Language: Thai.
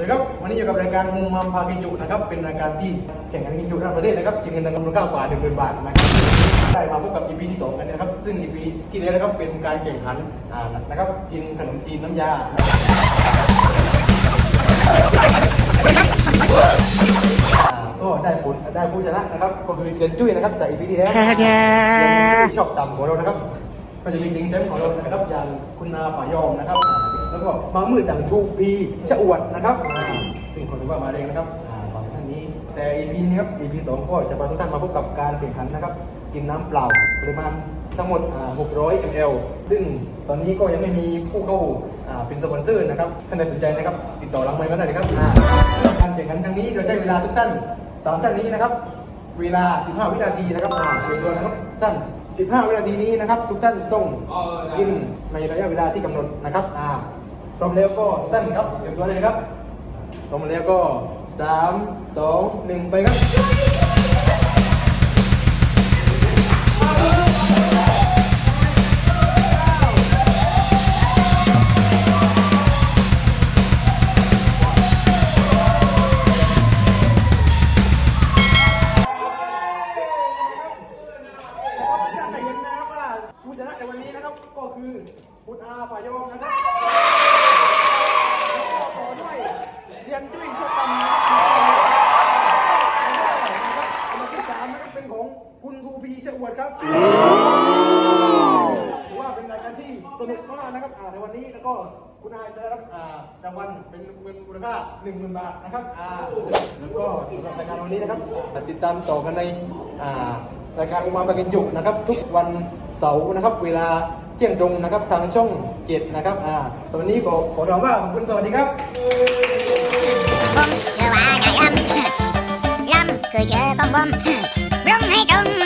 วัสดีครับวันนี้อยู่กับรายการมุมมัมพากินจุนะครับเป็นรายการที่แข่งขันกินจุระดับประเทศนะครับชิงเงินรางวัลมูลค่ากว่า1 0,000บาทนะครับได้มาพบกับ EP ที่2กันนะครับซึ่ง EP ที่แล้วนะครับเป็นการแข่งขันอ่านะครับกินขนมจีนน้ำยานะครับอ่าก็ได้ผลได้ผู้ชนะนะครับก็คือเซียนจุ้ยนะครับจาก EP ที่แล้วเซียนจุ้ยชอบต่ำของเรานะครับก็จะมีลิงแชมป์ของเรานะครับอย่างคุณนาป่ายอมนะครับอ่า แล้วก็บางมืออย่างทูพีชะอวดนะครับอ่าซึ่งคนถือว่ามาเรงนะครับอ่าสองท่านนี้ แต่ EP นี้ครับ EP สองก็จะพาทุกท่านมาพบกับการแข่งขันนะครับ กินน้ำเปล่าปริมาณทั้งหมดอ่า600 ml ซึ่งตอนนี้ก็ยังไม่มีผู้เข้าอ่าเป็นสปอนเซอร์นะครับท่านใดสนใจนะครับ ติดต่อหลังไมค์มาได้เลยครับอ่าการแข่งขันครั้งนี้เราใช้เวลาทุกท่านสามท่านนี้นะครับ เวลา 15 วินาทีนะครับอ่าเตรียมตัวนะครับท่าน 15 วินาทีนี้นะครับ ทุกท่านต้องกินในระยะเวลาที่กำหนดนะครับอ่า พร้อมแล้วก็ทุกท่านครับเตรียมตัวเลยนะครับพร้อมแล้วก็3 2 1ไปครับท่านได้เห็นนะครับว่าผู้ชนะในวันนี้นะครับก็คือคุณอาป่ายอมนะครับแล้วก็ต่อด้วยเซียนจุ้ยชอบตำนะครับอันดับที่สามนะครับเป็นของ คุณทูพีชะอวดครับถือว่าเป็นรายการที่สนุกมากนะครับอ่าในวันนี้แล้วก็คุณอาจะได้รับอ่ารางวัลเป็นเงินมูลค่าหนึ่งหมื่นบาทนะครับอ่าแล้วก็สำหรับรายการวันนี้นะครับติดตามต่อกันในอ่ารายการอุมาปากินจุกนะครับ ทุกวันเสาร์นะครับ เวลาเที่ยงตรงนะครับทางช่องเจ็ดนะครับอ่าสำหรับวันนี้ขอขอถามว่าขอบคุณสวัสดีครับ bom คือว่าไงลำลำคือเจอของบอมร้องให้ตรง